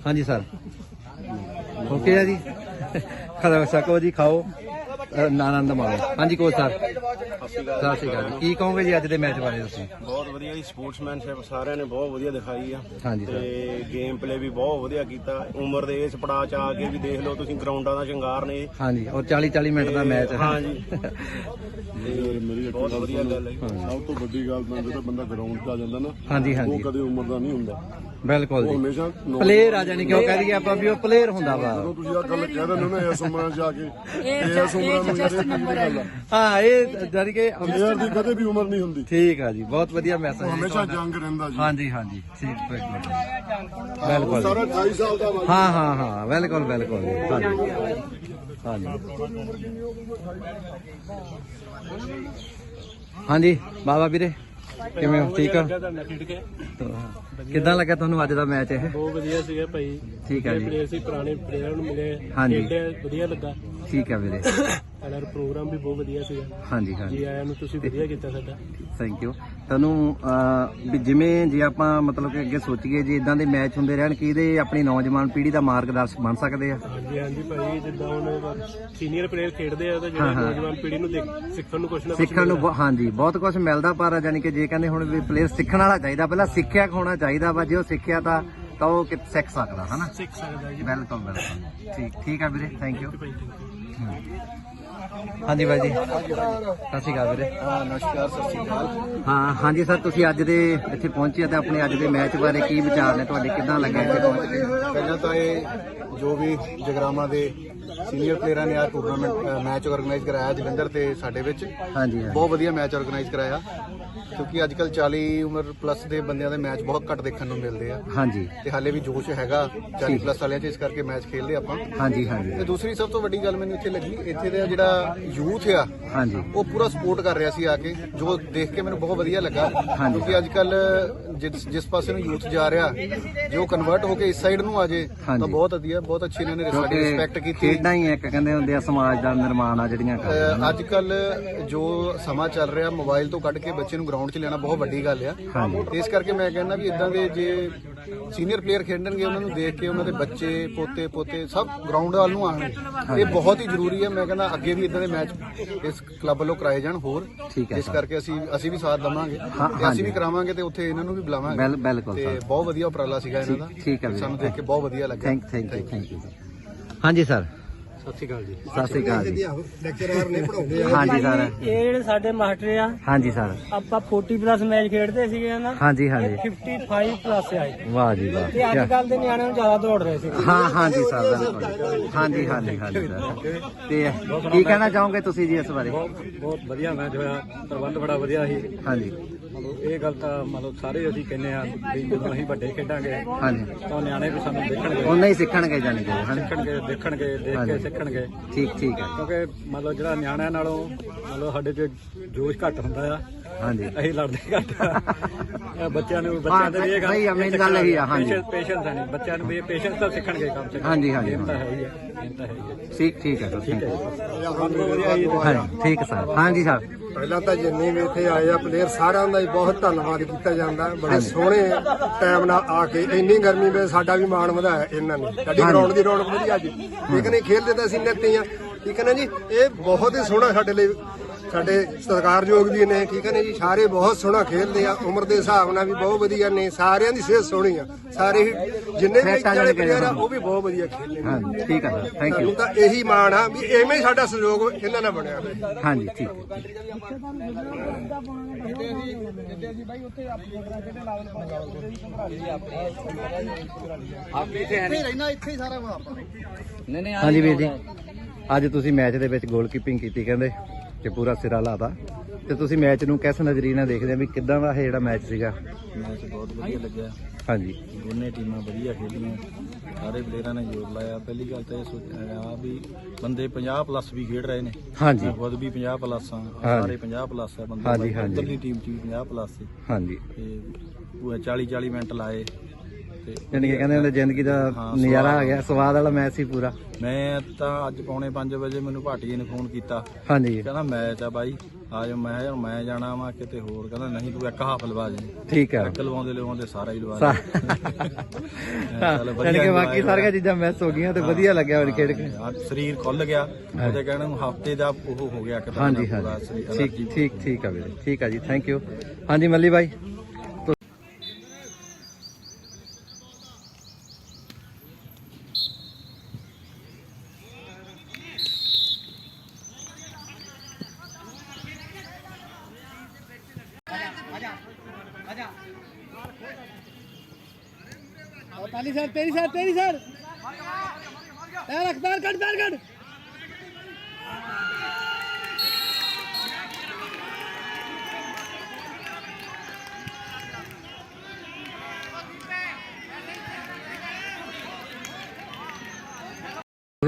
A: ਹਾਂਜੀ ਸਰ। ਓਕੇ ਆ ਜੀ। ਖਾ ਸਕੋ ਜੀ ਖਾਓ। ਆਨੰਦ ਮਾਣੋ ਹਾਂਜੀ ਕੋਚ ਸਰ ਸਤਿ ਸ਼੍ਰੀ ਅਕਾਲ ਜੀ। ਕੀ ਕਹੋਗੇ ਜੀ ਅੱਜ ਦੇ ਮੈਚ ਬਾਰੇ ਤੁਸੀਂ?
F: ਬਹੁਤ ਵਧੀਆ ਜੀ ਸਪੋਰਟਸਮੈਨਸ਼ਿਪ ਸਾਰਿਆਂ ਨੇ ਬਹੁਤ ਵਧੀਆ ਦਿਖਾਈ ਆ।
A: ਹਾਂਜੀ ਸਰ।
F: ਤੇ ਗੇਮ ਪਲੇ ਵੀ ਬਹੁਤ ਵਧੀਆ ਕੀਤਾ। ਉਮਰ ਦੇ ਇਸ ਪੜਾਅ ਚ ਆ ਕੇ ਵੀ ਦੇਖ ਲਓ ਤੁਸੀਂ ਗਰਾਊਂਡਾਂ ਦਾ ਸ਼ਿੰਗਾਰ ਨੇ।
A: ਹਾਂਜੀ ਔਰ 40 40 ਮਿੰਟ ਦਾ ਮੈਚ। ਹੈ
F: ਹਾਂਜੀ। ਤੇ ਬਹੁਤ ਵਧੀਆ ਗੱਲ ਹੈ
G: ਸਭ ਤੋਂ ਵੱਡੀ ਗੱਲ ਤਾਂ ਜਿਹੜਾ ਬੰਦਾ ਗਰਾਊਂਡ 'ਚ ਆ ਜਾਂਦਾ ਨਾ
A: ਹਾਂਜੀ
G: ਉਹ
A: ਹਾਂਜੀ
G: ਕਦੇ ਉਮਰ ਦਾ ਨਹੀਂ ਹੁੰਦਾ।
A: ਬਿਲਕੁਲ
G: ਉਹ
A: ਜੀ।
G: ਹਮੇਸ਼ਾ
A: ਪਲੇਅਰ ਆ ਜਾਣੀ ਕਿ ਉਹ ਕਹਿ ਦਈਏ ਆਪਾਂ ਵੀ ਉਹ ਪਲੇਅਰ ਹੁੰਦਾ ਵਾ।
G: ਜਦੋਂ ਤੁਸੀਂ ਆ ਗੱਲ ਕਹਿ ਦਿੰਦੇ ਹੋ ਨਾ ਇਸ ਉਮਰਾਂ 'ਚ ਆ ਕੇ ਇਸ ਉਮਰਾਂ ਨੂੰ ਜਿਹੜੇ ਨੰਬਰ ਹੈ
A: ਹਾਂ ਇਹ ਜਾਣੀ ਕਿ
G: ਪਲੇਅਰ ਦੀ ਕਦੇ ਵੀ ਉਮਰ ਨਹੀਂ ਹੁੰਦੀ।
A: ਠੀਕ ਆ ਜੀ ਬਹੁਤ ਵਧੀਆ ਮੈਸੇਜ
G: ਉਹ ਹਮੇਸ਼ਾ ਜੰਗ ਰਹਿੰਦਾ ਜੀ।
A: ਹਾਂਜੀ ਹਾਂਜੀ ਠੀਕ ਬਿਲਕੁਲ ਬਿਲਕੁਲ
G: ਸਾਰਾ 28 ਸਾਲ ਦਾ ਵਾ
A: ਹਾਂ ਹਾਂ ਹਾਂ ਬਿਲਕੁਲ ਬਿਲਕੁਲ ਜੀ, ਹਾਂਜੀ। ਹਾਂਜੀ। ਹਾਂਜੀ ਬਾਬਾ ਵੀਰੇ। ਕਿਵੇਂ ਹੋ? ਠੀਕ ਹੋ? ਕਿੱਦਾਂ ਲੱਗਾ ਤੁਹਾਨੂੰ ਅੱਜ ਦਾ ਮੈਚ ਇਹ?
B: ਬਹੁਤ ਵਧੀਆ ਸੀਗਾ ਭਾਈ।
A: ਠੀਕ ਹੈ ਜੀ।
B: ਪਲੇਅਰ ਸੀ ਪੁਰਾਣੇ ਪਲੇਅਰਾਂ ਨੂੰ ਮਿਲੇ।
A: ਹਾਂਜੀ।
B: ਵਧੀਆ ਲੱਗਾ।
A: ਠੀਕ ਹੈ ਵੀਰੇ।
B: ਸਾਡਾ ਪ੍ਰੋਗਰਾਮ ਵੀ ਬਹੁਤ ਵਧੀਆ ਸੀਗਾ।
A: ਹਾਂਜੀ ਹਾਂਜੀ।
B: ਜੀ ਆਇਆਂ ਨੂੰ ਤੁਸੀਂ ਵਧੀਆ ਕੀਤਾ ਸਾਡਾ।
A: ਥੈਂਕ ਯੂ ਤੁਹਾਨੂੰ ਅਹ, ਵੀ ਜਿਵੇਂ ਜੇ ਆਪਾਂ ਮਤਲਬ ਕਿ ਅੱਗੇ ਸੋਚੀਏ ਜੇ ਇਦਾਂ ਦੇ ਮੈਚ ਹੁੰਦੇ ਰਹਿਣ ਕਿ ਇਹਦੇ ਆਪਣੀ ਨੌਜਵਾਨ ਪੀੜ੍ਹੀ ਦਾ ਮਾਰਗਦਰਸ਼ਕ ਬਣ ਸਕਦੇ ਆ?
B: ਹਾਂਜੀ ਹਾਂਜੀ ਭਾਈ ਜਿੱਦਾਂ ਹੁਣ ਸੀਨੀਅਰ ਪਲੇਅਰ ਖੇਡਦੇ ਆ ਤਾਂ ਜਿਹੜਾ। ਨੌਜਵਾਨ ਪੀੜ੍ਹੀ ਨੂੰ ਦੇਖ ਸਿੱਖਣ ਨੂੰ ਕੁਛ ਨਾ ਕੁਛ
A: ਸਿੱਖਣ ਨੂੰ ਬਹੁ- ਹਾਂਜੀ ਬਹੁਤ ਕੁਝ ਮਿਲਦਾ ਪਰ ਜਾਨੀ ਕਿ ਜੇ ਕਹਿੰਦੇ ਹੁਣ ਵੀ ਪਲੇਅਰ ਸਿੱਖਣ ਵਾਲਾ ਚਾਹੀਦਾ ਪਹਿਲਾਂ ਸਿੱਖਿਆ ਹੋਣਾ ਚਾਹੀਦਾ ਵਾ? ਜੇ ਉਹ ਸਿੱਖਿਆ ਤਾਂ ਤਾਂ ਉਹ ਕਿ ਸਿੱਖ ਸਕਦਾ ਹਨਾ?
B: ਸਿੱਖ ਸਕਦਾ ਜੀ।
A: ਬਿਲਕੁਲ ਬਿਲਕੁਲ। ਠੀਕ ਠੀਕ ਆ ਵੀਰੇ ਥੈਂਕ ਯੂ ਹਾਂਜੀ ਬਾਈ ਜੀ। ਸਤਿ ਸ਼੍ਰੀ ਅਕਾਲ ਵੀਰੇ।
C: ਹਾਂ ਨਮਸਕਾਰ ਸਤਿ ਸ਼੍ਰੀ ਅਕਾਲ।
A: ਹਾਂ ਹਾਂਜੀ ਸਰ ਤੁਸੀਂ ਅੱਜ ਦੇ ਇੱਥੇ ਪਹੁੰਚੇ ਤੇ ਆਪਣੇ ਅੱਜ ਦੇ ਮੈਚ ਬਾਰੇ ਕੀ ਵਿਚਾਰ ਨੇ? ਤੁਹਾਡੇ ਕਿੱਦਾਂ ਲੱਗਿਆ ਇੱਥੇ ਪਹੁੰਚ ਕੇ?
C: ਪਹਿਲਾਂ ਤਾਂ ਇਹ ਜੋ ਵੀ ਜਗਰਾਮਾ ਦੇ ਸੀਨੀਅਰ ਪਲੇਅਰਾਂ ਨੇ ਆ ਟੂਰਨਾਮੈਂਟ ਮੈਚ ਆਰਗੇਨਾਈਜ਼ ਕਰਾਇਆ ਜਲੰਧਰ ਤੇ ਸਾਡੇ ਵਿੱਚ।
A: ਹਾਂਜੀ
C: ਬਹੁਤ ਵਧੀਆ ਮੈਚ ਆਰਗੇਨਾਈਜ਼ ਕਰਾਇਆ। ਕਿਉਂਕਿ ਅੱਜ ਕੱਲ 40 ਉਮਰ ਪਲੱਸ ਦੇ ਬੰਦਿਆਂ ਦੇ ਮੈਚ ਬਹੁਤ ਘੱਟ ਦੇਖਣ ਨੂੰ ਮਿਲਦੇ ਆ।
A: ਹਾਂਜੀ।
C: ਤੇ ਹਾਲੇ ਵੀ ਜੋਸ਼ ਹੈਗਾ 40 ਪਲੱਸ ਵਾਲਿਆਂ 'ਚ ਇਸ ਕਰਕੇ ਮੈਚ ਖੇਡਦੇ ਆਪਾਂ।
A: ਹਾਂਜੀ ਹਾਂਜੀ।
C: ਤੇ ਦੂਸਰੀ ਸਭ ਤੋਂ ਵੱਡੀ ਗੱਲ ਮੈਨੂੰ ਇੱਥੇ ਲੱਗੀ ਇੱਥੇ ਦਾ ਜਿਹੜਾ ਯੂਥ ਆ
A: ਹਾਂਜੀ।
C: ਉਹ ਪੂਰਾ ਸਪੋਰਟ ਕਰ ਰਿਹਾ ਸੀ ਆ ਕੇ ਜੋ ਦੇਖ ਕੇ ਮੈਨੂੰ ਬਹੁਤ ਵਧੀਆ ਲੱਗਾ। ਕਿਉਂਕਿ ਅੱਜ ਕੱਲ ਜਿਸ ਜਿਸ ਪਾਸੇ ਨੂੰ ਯੂਥ ਜਾ ਰਿਹਾ ਜੇ ਕਨਵਰਟ ਹੋ ਕੇ ਇਸ ਸਾਈਡ ਨੂੰ ਆ ਜੇ। ਤਾਂ ਬਹੁਤ ਵਧੀਆ ਬਹੁਤ ਅੱਛੀ ਇਹਨਾਂ ਨੇ ਸਾਡੀ ਰਿਸਪੈਕਟ ਕੀਤੀ।
A: ਖੇਡਾਂ ਹੀ ਇੱਕ ਕਹਿੰਦੇ ਹੁੰਦੇ ਆ ਸਮਾਜ ਦਾ ਨਿਰਮਾਣ ਆ ਜਿਹੜੀਆਂ
C: ਅੱਜ ਕੱਲ ਜੋ ਸਮਾਂ ਚੱਲ ਰਿਹਾ ਮੋਬਾਈਲ ਤੋਂ ਕੱਢ ਕੇ ਬੱਚੇ ਨੂੰ ਗਰਾਊਂਡ 'ਚ ਲੈਣਾ ਬਹੁਤ ਵੱਡੀ ਗੱਲ ਆ। ਤੇ ਇਸ ਕਰਕੇ ਮੈਂ ਕਹਿੰਦਾ ਵੀ ਇਦਾਂ ਦੇ ਜੇ ਸੀਨੀਅਰ ਪਲੇਅਰ ਖੇਡਣਗੇ ਉਹਨਾਂ ਨੂੰ ਦੇਖ ਕੇ ਉਹਨਾਂ ਦੇ ਬੱਚੇ ਪੋਤੇ ਪੋਤੇ ਸਭ ਗਰਾਊਂਡ ਵੱਲ ਨੂੰ ਆਉਣਗੇ। ਇਹ ਬਹੁਤ ਹੀ ਜ਼ਰੂਰੀ ਹੈ ਮੈਂ ਕਹਿੰਦਾ ਅੱਗੇ ਵੀ ਇਦਾਂ ਦੇ ਮੈਚ ਇਸ ਕਲੱਬ ਵੱਲੋਂ ਕਰਾਏ ਜਾਣ ਹੋਰ। ਇਸ। ਕਰਕੇ ਅਸੀਂ ਅਸੀਂ ਵੀ ਸਾਥ ਦਵਾਂਗੇ ਤੇ। ਅਸੀਂ ਵੀ ਕਰਾਵਾਂਗੇ ਤੇ ਉੱਥੇ ਇਹਨਾਂ ਨੂੰ ਵੀ ਬੁਲਾਵਾਂਗੇ।
A: ਬਿਲਕੁਲ
C: ਤੇ ਬਹੁਤ ਵਧੀਆ ਉਪਰਾਲਾ ਸੀਗਾ ਇਹਨਾਂ ਦਾ। ਸਾਨੂੰ ਦੇਖ ਕੇ ਬਹੁਤ ਵਧੀਆ ਲੱਗਾ
A: thank thank you thank you ਹਾਂਜੀ ਸਰ।
B: ਸਤਿ ਸ਼੍ਰੀ ਅਕਾਲ ਜੀ।
A: ਸਤਿ ਸ਼੍ਰੀ ਅਕਾਲ ਜੀ।
C: ਲੈਕਚਰਰ ਨੇ ਪੜਾਉਂਦੇ
A: ਹਾਂਜੀ ਸਰ।
B: ਇਹ ਜਿਹੜੇ ਸਾਡੇ ਮਾਸਟਰ ਆ
A: ਹਾਂਜੀ ਸਰ।
B: ਆਪਾਂ 40 ਪਲੱਸ ਮੈਚ ਖੇਡਦੇ ਸੀਗੇ ਨਾ
A: ਹਾਂਜੀ ਹਾਂਜੀ।
B: 55 ਪਲੱਸ ਆਏ
A: ਵਾਹ ਜੀ ਵਾਹ।
B: ਤੇ ਅੱਜ ਕੱਲ ਦੇ ਨਿਆਣਿਆਂ ਨੂੰ ਜ਼ਿਆਦਾ ਦੌੜ ਰਹੇ ਸੀ
A: ਹਾਂ ਹਾਂਜੀ ਸਰ ਬਿਲਕੁਲ। ਹਾਂਜੀ ਹਾਂਜੀ ਹਾਂਜੀ ਸਰ। ਤੇ ਕੀ ਕਹਿਣਾ ਚਾਹੋਗੇ ਤੁਸੀਂ ਜੀ ਇਸ ਬਾਰੇ?
D: ਬਹੁਤ ਵਧੀਆ ਮੈਚ ਹੋਇਆ। ਪ੍ਰਬੰਧ ਬੜਾ ਵਧੀਆ ਸੀ।
A: ਹਾਂਜੀ।
D: ਇਹ ਗੱਲ ਤਾਂ ਮਤਲਬ ਸਾਰੇ ਅਸੀਂ ਕਹਿੰਦੇ ਆ ਵੀ ਜਦੋਂ ਅਸੀਂ ਵੱਡੇ ਖੇਡਾਂਗੇ
A: ਹਾਂਜੀ।
D: ਤਾਂ ਨਿਆਣੇ ਵੀ ਸਾਨੂੰ ਦੇਖਣਗੇ।
A: ਉਹਨਾਂ ਹੀ ਸਿੱਖਣਗੇ ਜਾਣੀ ਕਿ
D: ਸਿੱਖਣਗੇ ਦੇਖਣਗੇ ਦੇਖ
A: ਹਾਂਜੀ।
D: ਕੇ ਸਿੱਖਣਗੇ।
A: ਠੀਕ ਠੀਕ ਹੈ।
D: ਕਿਉਂਕਿ ਮਤਲਬ ਜਿਹੜਾ ਨਿਆਣਿਆਂ ਨਾਲੋਂ ਮਤਲਬ ਸਾਡੇ 'ਚ ਜੋਸ਼ ਘੱਟ ਹੁੰਦਾ ਆ।
A: ਹਾਂਜੀ।
D: ਅਸੀਂ ਲੜਦੇ ਘੱਟ ਆ। ਇਹ ਬੱਚਿਆਂ ਨੂੰ ਬੱਚਿਆਂ ਦੇ ਵੀ ਇਹ
A: ਸਹੀ ਆ, ਮੇਨ ਗੱਲ ਇਹੀ ਆ, ਹਾਂਜੀ।
D: ਪੇਸ਼ੈਂਸ ਹੈ ਨਹੀਂ। ਬੱਚਿਆਂ ਨੂੰ ਵੀ ਪੇਸ਼ੈਂਸ ਤਾਂ ਸਿੱਖਣਗੇ ਕੰਮ ਸੇ
A: ਹਾਂਜੀ, ਹਾਂਜੀ,
D: ਇਹ ਤਾਂ ਹੈ ਹੀ ਹੈ ਇਹ ਤਾਂ ਹੈ ਹੀ ਹੈ
A: ਠੀਕ ਠੀਕ ਹੈ ਸਰ ਥੈਂਕ ਯੂ
D: ਬਹੁਤ ਵਧੀਆ ਜੀ।
A: ਹਾਂਜੀ ਠੀਕ ਹੈ ਸਰ। ਹਾਂਜੀ ਸਰ।
H: ਪਹਿਲਾਂ ਤਾਂ ਜਿੰਨੇ ਵੀ ਇੱਥੇ ਆਏ ਆ ਪਲੇਅਰ ਸਾਰਿਆਂ ਦਾ ਹੀ ਬਹੁਤ ਧੰਨਵਾਦ ਕੀਤਾ ਜਾਂਦਾ। ਬੜੇ ਸੋਹਣੇ ਟਾਈਮ ਨਾਲ ਆ ਕੇ ਇੰਨੀ ਗਰਮੀ ਵਿੱਚ ਸਾਡਾ ਵੀ ਮਾਣ ਵਧਾਇਆ ਇਹਨਾਂ ਨੇ। ਸਾਡੀ ਗਰਾਊਂਡ ਦੀ ਰੌਣਕ ਵਧੀਆ ਜੀ ਠੀਕ ਨੇ ਖੇਡਦੇ ਤਾਂ ਅਸੀਂ ਨਿੱਤੇ ਆ। ਠੀਕ ਹੈ ਨਾ ਜੀ? ਇਹ ਬਹੁਤ ਹੀ ਸੋਹਣਾ ਸਾਡੇ ਲਈ ਸਾਡੇ ਸਤਿਕਾਰਯੋਗ ਵੀ ਨੇ ਠੀਕ ਹੈ ਨਾ ਜੀ? ਸਾਰੇ ਬਹੁਤ ਸੋਹਣਾ ਖੇਡਦੇ ਆ ਉਮਰ ਦੇ ਹਿਸਾਬ ਨਾਲ ਵੀ ਬਹੁਤ ਵਧੀਆ ਨੇ ਸਾਰਿਆਂ ਦੀ ਸਿਹਤ ਸੋਹਣੀ ਆ। ਸਾਰੇ ਹੀ ਜਿੰਨੇ ਵੀ
A: ਆ
H: ਵਾਲੇ ਪਲੇਅਰ ਆ ਉਹ ਵੀ ਬਹੁਤ ਵਧੀਆ ਖੇਡਦੇ ਨੇ।
A: ਹਾਂਜੀ ਠੀਕ ਹੈ ਸਰ ਥੈਂਕ
H: ਸਾਨੂੰ
A: ਯੂ
H: ਤਾਂ ਇਹੀ ਮਾਣ ਆ ਵੀ ਐਵੇਂ ਹੀ ਸਾਡਾ ਸਹਿਯੋਗ ਇਹਨਾਂ ਨਾਲ ਬਣਿਆ ਹੋਇਆ
A: ਹਾਂਜੀ ਠੀਕ। ਹੈ ਹਾਂਜੀ ਵੀਰ ਜੀ। ਅੱਜ ਤੁਸੀਂ ਮੈਚ ਦੇ ਵਿੱਚ ਗੋਲਕੀਪਿੰਗ ਕੀਤੀ ਕਹਿੰਦੇ? ਤੇ ਪੂਰਾ ਸਿਰਾ ਲਾਤਾ। ਤੇ ਤੁਸੀਂ ਮੈਚ ਨੂੰ ਕਿਸ ਨਜ਼ਰੀਏ ਨਾਲ ਦੇਖਦੇ ਆ ਵੀ ਕਿੱਦਾਂ ਦਾ ਇਹ ਜਿਹੜਾ ਮੈਚ ਸੀਗਾ?
D: ਮੈਚ ਬਹੁਤ ਵਧੀਆ ਲੱਗਿਆ।
A: ਹਾਂਜੀ।
D: ਦੋਨੇ ਟੀਮਾਂ ਵਧੀਆ ਖੇਡੀਆਂ। ਸਾਰੇ ਪਲੇਅਰਾਂ ਨੇ ਜੋਰ ਲਾਇਆ। ਪਹਿਲੀ ਗੱਲ ਤਾਂ ਇਹ ਸੋਚਿਆ ਵੀ ਬੰਦੇ 50 ਪਲੱਸ ਵੀ ਖੇਡ ਰਹੇ ਨੇ।
A: ਹਾਂਜੀ।
D: ਮੈਂ ਖੁਦ ਵੀ 50 ਪਲੱਸ ਆ। ਸਾਰੇ 50 ਪਲੱਸ ਆ ਬੰਦੇ।
A: ਹਾਂਜੀ, ਹਾਂਜੀ।
D: ਉਧਰਲੀ ਟੀਮ 'ਚ ਵੀ 50 ਪਲੱਸ ਸੀ।
A: ਹਾਂਜੀ।
D: ਤੇ ਪੂਰਾ 40 40 ਮਿੰਟ ਲਾਏ। ਤੇ
A: ਯਾਨੀ ਕਿ ਕਹਿੰਦੇ ਹੁੰਦੇ ਜ਼ਿੰਦਗੀ ਦਾ
D: ਹਾਂ,
A: ਨਜ਼ਾਰਾ ਆ ਗਿਆ ਸਵਾਦ ਵਾਲਾ ਮੈਚ ਸੀ ਪੂਰਾ।
D: ਮੈਂ ਤਾਂ ਅੱਜ ਪੌਣੇ 5 ਵਜੇ ਮੈਨੂੰ ਭਾਟੀਏ ਨੇ ਫੋਨ ਕੀਤਾ।
A: ਹਾਂਜੀ।
D: ਕਹਿੰਦਾ ਮੈਚ ਆ ਬਾਈ ਆ ਜਾ ਮੈਂ ਯਾਰ ਮੈਂ ਜਾਣਾ ਵਾ ਕਿਤੇ ਹੋਰ। ਕਹਿੰਦਾ ਨਹੀਂ ਤੂੰ ਇੱਕ ਹਾਫ ਲਵਾ ਦੇ।
A: ਠੀਕ ਆ।
D: ਇੱਕ ਲਵਾਉਂਦੇ ਲਵਾਉਂਦੇ ਸਾਰਾ ਹੀ ਲਵਾ
A: ਸਾ-
D: ਚੱਲ ਵਧੀਆ
A: ਯਾਨੀ ਕਿ ਬਾਕੀ
D: enjoy
A: ਸਾਰੀਆਂ ਚੀਜ਼ਾਂ ਮਿਸ ਹੋ ਗਈਆਂ ਤੇ ਵਧੀਆ ਲੱਗਿਆ ਹੁਣ ਖੇਡ ਕੇ।
D: ਹਾਂ, ਸਰੀਰ ਖੁੱਲ ਗਿਆ। ਉਹਦੇ ਕਹਿਣ ਨੂੰ ਹਫ਼ਤੇ ਦਾ ਉਹ ਹੋ ਗਿਆ ਕਿ
A: ਹਾਂਜੀ ਹਾਂਜੀ। ਠੀਕ ਠੀਕ ਠੀਕ ਆ ਵੀਰੇ। ਠੀਕ ਆ ਜੀ ਥੈਂਕ ਯੂ ਹਾਂਜੀ ਮੱਲੀ ਬਾਈ।
B: ताली सर तेरी सर तेरी सर पैर रख पैर कट पैर कट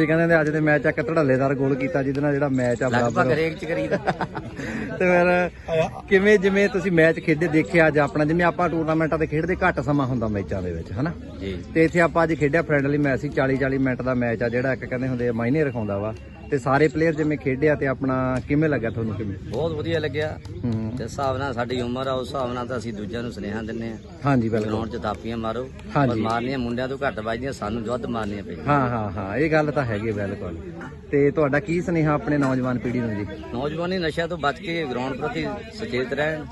A: ਤੁਸੀਂ ਕਹਿੰਦੇ ਨੇ ਅੱਜ ਦੇ ਮੈਚ ਇੱਕ ਧੜੱਲੇਦਾਰ ਗੋਲ ਕੀਤਾ ਜਿਹਦੇ ਨਾਲ ਜਿਹੜਾ ਮੈਚ ਆ ਬਰਾਬਰ ਹਰੇਕ ਚ ਕਰੀਦਾ ਤੇ ਫਿਰ ਕਿਵੇਂ ਜਿਵੇਂ ਤੁਸੀਂ ਮੈਚ ਖੇਡੇ ਦੇਖਿਆ ਅੱਜ ਆਪਣਾ ਜਿਵੇਂ ਆਪਾਂ ਟੂਰਨਾਮੈਂਟਾਂ ਤੇ ਖੇਡਦੇ ਘੱਟ ਸਮਾਂ ਹੁੰਦਾ ਮੈਚਾਂ ਦੇ ਵਿੱਚ ਹਨਾ?
I: ਜੀ।
A: ਤੇ ਇੱਥੇ ਆਪਾਂ ਅੱਜ ਖੇਡਿਆ ਫ੍ਰੈਂਡਲੀ ਮੈਚ ਸੀ 40 40 ਮਿੰਟ ਦਾ ਮੈਚ ਆ ਜਿਹੜਾ ਇੱਕ ਕਹਿੰਦੇ ਹੁੰਦੇ ਆ ਮਾਇਨੇ ਰਖਾਉਂਦਾ ਵਾ। ਤੇ ਸਾਰੇ ਪਲੇਅਰ ਜਿਵੇਂ ਖੇਡਿਆ ਤੇ ਆਪਣਾ ਕਿਵੇਂ ਲੱਗਾ ਤੁਹਾਨੂੰ ਕਿਵੇਂ?
I: ਬਹੁਤ ਵਧੀਆ ਲੱਗਿਆ।
A: ਹੂੰ।
I: ਤੇ ਹਿਸਾਬ ਨਾਲ ਸਾਡੀ ਉਮਰ ਆ ਉਸ ਹਿਸਾਬ ਨਾਲ ਤਾਂ ਅਸੀਂ ਦੂਜਿਆਂ ਨੂੰ ਸੁਨੇਹਾ ਦਿੰਨੇ ਆ
A: ਹਾਂਜੀ ਬਿਲਕੁਲ।
I: ਗਰਾਊਂਡ 'ਚ ਥਾਪੀਆਂ ਮਾਰੋ।
A: ਹਾਂਜੀ।
I: ਪਰ ਮਾਰਨੀਆਂ ਮੁੰਡਿਆਂ ਤੋਂ ਘੱਟ ਵੱਜਦੀਆਂ ਸਾਨੂੰ ਵੱਧ ਮਾਰਨੀਆਂ ਪੈਂਦੀਆਂ।
A: ਹਾਂ ਹਾਂ ਹਾਂ ਇਹ ਗੱਲ ਤਾਂ ਹੈਗੀ ਬਿਲਕੁਲ। ਤੇ ਤੁਹਾਡਾ ਕੀ ਸੁਨੇਹਾ ਆਪਣੇ ਨੌਜਵਾਨ ਪੀੜ੍ਹੀ ਨੂੰ ਜੀ?
I: ਨੌਜਵਾਨੀ ਨਸ਼ਿਆਂ ਤੋਂ ਬਚ ਕੇ ਗਰਾਊਂਡ ਪ੍ਰਤੀ ਸੁਚੇਤ ਰਹਿਣ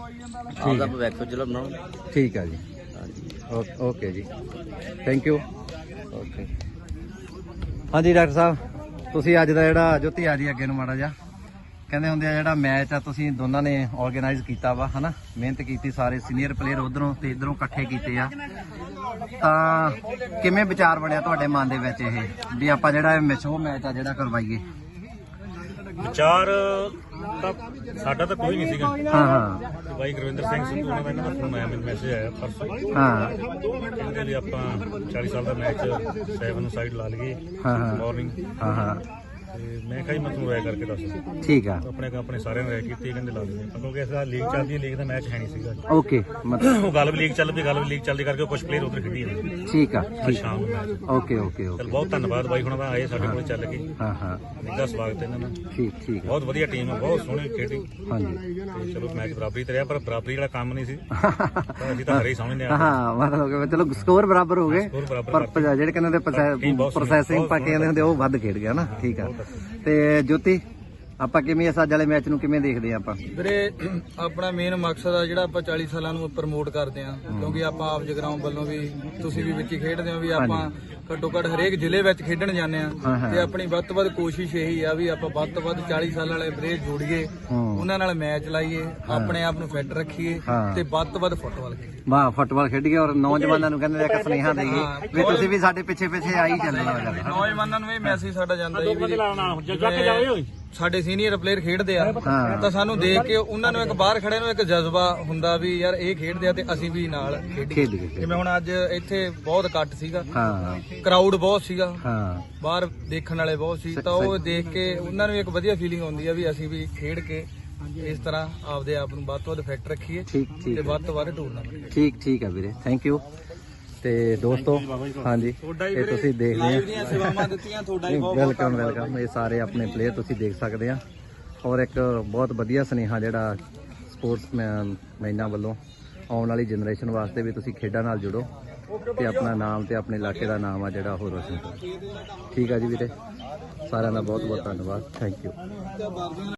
I: ਆਪਦਾ ਭਵਿੱਖ ਉਜਵਲ ਬਣਾਉਣ।
A: ਠੀਕ ਆ ਜੀ।
I: ਹਾਂਜੀ।
A: ਓ- ਓਕੇ ਜੀ। Thank you okay. ਹਾਂਜੀ ਡਾਕਟਰ ਸਾਹਿਬ। ਤੁਸੀਂ ਅੱਜ ਦਾ ਜਿਹੜਾ ਜੋਤੀ ਆ ਜੀ ਅੱਗੇ ਨੂੰ ਮਾੜਾ ਜਿਹਾ। ਕਹਿੰਦੇ ਹੁੰਦੇ ਆ ਜਿਹੜਾ ਮੈਚ ਆ, ਤੁਸੀਂ ਦੋਨਾਂ ਨੇ ਆਰਗੇਨਾਈਜ਼ ਕੀਤਾ ਵਾ, ਹਨਾ? ਮਿਹਨਤ ਕੀਤੀ, ਸਾਰੇ ਸੀਨੀਅਰ ਪਲੇਅਰ ਉਧਰੋਂ ਤੇ ਇਧਰੋਂ ਇਕੱਠੇ ਕੀਤੇ ਆ। ਤਾਂ ਕਿਵੇਂ ਵਿਚਾਰ ਬਣਿਆ ਤੁਹਾਡੇ ਮਨ ਦੇ ਵਿੱਚ ਇਹ, ਵੀ ਆਪਾਂ ਜਿਹੜਾ ਇਹ ਮਿਸ਼ੋ ਮੈਚ ਆ ਜਿਹੜਾ ਕਰਵਾਈਏ?
J: ਵਿਚਾਰ ਤਾਂ ਸਾਡਾ ਤਾਂ ਕੋਈ ਨਹੀਂ ਸੀਗਾ।
A: ਹਾਂ ਹਾਂ।
J: ਬਾਈ ਗੁਰਵਿੰਦਰ ਸਿੰਘ ਸੰਧੂ ਉਹਨਾਂ ਦਾ ਇਹਨਾਂ ਦਾ ਫੋਨ ਆਇਆ ਮੈਨੂੰ ਮੈਸੇਜ ਆਇਆ ਪਰਸੋਂ।
A: ਹਾਂ।
J: ਕਹਿੰਦੇ ਵੀ ਆਪਾਂ 40 ਸਾਲ ਦਾ ਮੈਚ 7 ਸਾਈਡ ਲਾ ਲਈਏ।
A: ਹਾਂ ਹਾਂ।
J: ਮਾਰਨਿੰਗ
A: ਹਾਂ ਹਾਂ।
J: ਤੇ ਮੈਂ ਕਿਹਾ ਜੀ ਮੈਂ ਤੁਹਾਨੂੰ ਰਾਏ ਕਰਕੇ ਦੱਸ
A: ਠੀਕ ਆ।
J: ਆਪਣੇ ਆਪਣੇ ਸਾਰਿਆਂ ਨੇ ਰਾਏ ਕੀਤੀ ਕਹਿੰਦੇ ਲਾ ਲਈਏ ਕਿਉਂਕਿ ਇਸ ਦਾ ਲੀਗ ਚੱਲਦੀ ਹੈ ਲੀਗ ਦਾ ਮੈਚ ਹੈ ਨਹੀਂ ਸੀਗਾ
A: ਓਕੇ ਮਤਲਬ
J: ਉਹ ਗੱਲ ਵੀ ਲੀਗ ਚੱਲ ਪਈ ਗੱਲ ਵੀ ਲੀਗ ਚੱਲਦੀ ਕਰਕੇ ਕੁਝ ਪਲੇਅਰ ਉਧਰ ਖੇਡੀ ਜਾਂਦੇ।
A: ਠੀਕ ਆ
J: ਅੱਜ ਸ਼ਾਮ ਨੂੰ ਮੈਚ
A: ਓਕੇ ਓਕੇ
J: ਚਲ
A: ਓਕੇ
J: ਬਹੁਤ ਧੰਨਵਾਦ ਬਾਈ ਹੁਣਾਂ ਦਾ ਆਏ ਸਾਡੇ ਕੋਲ ਚੱਲ ਕੇ।
A: ਹਾਂ ਹਾਂ।
J: ਨਿੱਘਾ ਸਵਾਗਤ ਹੈ ਇਹਨਾਂ ਦਾ।
A: ਠੀਕ ਠੀਕ ਆ।
J: ਬਹੁਤ ਵਧੀਆ ਟੀਮ ਹੈ ਬਹੁਤ ਸੋਹਣੀ ਖੇਡੀ।
A: ਹਾਂਜੀ।
J: ਤੇ ਚਲੋ ਮੈਚ ਬਰਾਬਰੀ ਤੇ ਰਿਹਾ ਪਰ ਬਰਾਬਰੀ ਵਾਲਾ ਕੰਮ ਨਹੀਂ ਸੀ। ਅਸੀਂ ਤਾਂ ਹਰੇ ਹੀ ਸਮਝਦੇ ਆ
A: ਹਾਂ ਮਤਲਬ ਕਿ ਚਲੋ ਸਕੋਰ ਬਰਾਬਰ ਹੋ ਗਏ
J: ਸਕੋਰ ਬਰਾਬਰ
A: ਪਰ ਜਿਹੜੇ ਕਹਿੰਦੇ ਪ੍ਰੋਸੈਸਿੰਗ ਪਾ ਕੇ ਕਹਿੰਦੇ ਹੁੰਦੇ ਉਹ ਵੱਧ ਖੇਡ ਗਿਆ ਨਾ। ਠੀਕ ਆ। ਤੇ ਜੋਤੀ ਆਪਾਂ ਕਿਵੇਂ ਇਸ ਅੱਜ ਵਾਲੇ ਮੈਚ ਨੂੰ ਕਿਵੇਂ ਦੇਖਦੇ ਆ ਆਪਾਂ?
B: ਵੀਰੇ ਆਪਣਾ ਮੇਨ ਮਕਸਦ ਆ ਜਿਹੜਾ ਆਪਾਂ 40 ਸਾਲਾਂ ਨੂੰ ਪ੍ਰਮੋਟ ਕਰਦੇ ਆ। ਕਿਉਂਕਿ ਆਪਾਂ ਆਪ ਜਗਰਾਉਂ ਵੱਲੋਂ ਵੀ ਤੁਸੀਂ ਵੀ ਵਿੱਚ ਹੀ ਖੇਡਦੇ ਹੋ ਵੀ ਆਪਾਂ ਘੱਟੋ ਘੱਟ ਹਰੇਕ ਜ਼ਿਲ੍ਹੇ ਵਿੱਚ ਖੇਡਣ ਜਾਂਦੇ ਆ। ਤੇ ਆਪਣੀ ਵੱਧ ਤੋਂ ਵੱਧ ਕੋਸ਼ਿਸ਼ ਇਹੀ ਆ ਵੀ ਆਪਾਂ ਵੱਧ ਤੋਂ ਵੱਧ 40 ਸਾਲਾਂ ਵਾਲੇ ਵੀਰੇ ਜੋੜੀਏ। ਉਹਨਾਂ ਨਾਲ ਮੈਚ ਲਾਈਏ ਆਪਣੇ ਆਪ ਨੂੰ ਫਿੱਟ ਰੱਖੀਏ। ਤੇ ਵੱਧ ਤੋਂ ਵੱਧ ਫੁੱਟਬਾਲ ਖੇਡੀਏ
A: ਵਾਹ ਫੁੱਟਬਾਲ ਖੇਡ ਗਏ ਔਰ ਨੌਜਵਾਨਾਂ ਨੂੰ ਕਹਿੰਦੇ ਇੱਕ ਸੁਨੇਹਾ ਦੇਈਏ ਵੀ ਤੁਸੀਂ ਵੀ ਸਾਡੇ ਪਿੱਛੇ ਪਿੱਛੇ ਆਈ ਚੱਲੋ ਗੱਲ
B: ਨੌਜਵਾਨਾਂ ਨੂੰ ਇਹ ਮੈਸੇਜ ਸਾਡਾ ਜਾਂਦਾ ਹੈ ਵੀ ਜਿਵੇਂ ਸਾਡੇ ਸੀਨੀਅਰ ਪਲੇਅਰ ਖੇਡਦੇ ਆ। ਤਾਂ ਸਾਨੂੰ ਦੇਖ ਕੇ ਉਹਨਾਂ ਨੂੰ ਇੱਕ ਬਾਹਰ ਖੜੇ ਨੂੰ ਇੱਕ ਜਜ਼ਬਾ ਹੁੰਦਾ ਵੀ ਯਾਰ ਇਹ ਖੇਡਦੇ ਆ ਤੇ ਅਸੀਂ ਵੀ ਨਾਲ ਖੇਡੀਏ। ਜਿਵੇਂ ਹੁਣ ਅੱਜ ਇੱਥੇ ਬਹੁਤ ਇਕੱਠ ਸੀਗਾ।
A: ਹਾਂ।
B: ਕਰਾਊਡ ਬਹੁਤ ਸੀਗਾ।
A: ਹਾਂ।
B: ਬਾਹਰ ਦੇਖਣ ਵਾਲੇ ਬਹੁਤ ਸੀ ਤਾਂ ਉਹ ਦੇਖ ਕੇ ਉਹਨਾਂ ਨੂੰ ਇੱਕ ਵਧੀਆ ਫੀਲਿੰਗ ਆਉਂਦੀ ਆ ਵੀ ਅਸੀਂ ਵੀ ਖੇਡ ਕੇ ਇਸ ਤਰ੍ਹਾਂ ਆਪਦੇ ਆਪ ਨੂੰ ਵੱਧ ਤੋਂ ਵੱਧ ਫਿੱਟ ਰੱਖੀਏ
A: ਠੀਕ
B: ਤੇ
A: ਠੀਕ
B: ਵੱਧ ਤੋਂ ਵੱਧ ਟੂਰਨਾਮੈਂਟ
A: ਠੀਕ ਠੀਕ ਆ ਵੀਰੇ। ਥੈਂਕ ਯੂ ਤੇ ਦੋਸਤੋ ਹਾਂਜੀ ਇਹ ਤੁਸੀਂ ਦੇਖ ਰਹੇ ਹੋ
B: ਦੀਆਂ ਸੇਵਾਵਾਂ ਦਿੱਤੀਆਂ ਤੁਹਾਡਾ ਹੀ ਬਹੁਤ
A: ਵੈਲਕਮ ਵੈਲਕਮ ਇਹ ਸਾਰੇ ਆਪਣੇ ਪਲੇਅਰ ਤੁਸੀਂ ਦੇਖ ਸਕਦੇ ਆ। ਔਰ ਇੱਕ ਬਹੁਤ ਵਧੀਆ ਸੁਨੇਹਾ ਜਿਹੜਾ ਸਪੋਰਟਸ ਮੈਨਾਂ ਵੱਲੋਂ ਆਉਣ ਵਾਲੀ ਜਨਰੇਸ਼ਨ ਵਾਸਤੇ ਵੀ ਤੁਸੀਂ ਖੇਡਾਂ ਨਾਲ ਜੁੜੋ ਤੇ ਆਪਣਾ ਨਾਮ ਤੇ ਆਪਣੇ ਇਲਾਕੇ ਦਾ ਨਾਮ ਆ ਜਿਹੜਾ ਉਹ ਰੋਸ਼ਨ ਕਰੋ। ਠੀਕ ਆ ਜੀ ਵੀਰੇ ਸਾਰਿਆਂ ਦਾ ਬਹੁਤ ਬਹੁਤ ਧੰਨਵਾਦ। Thank you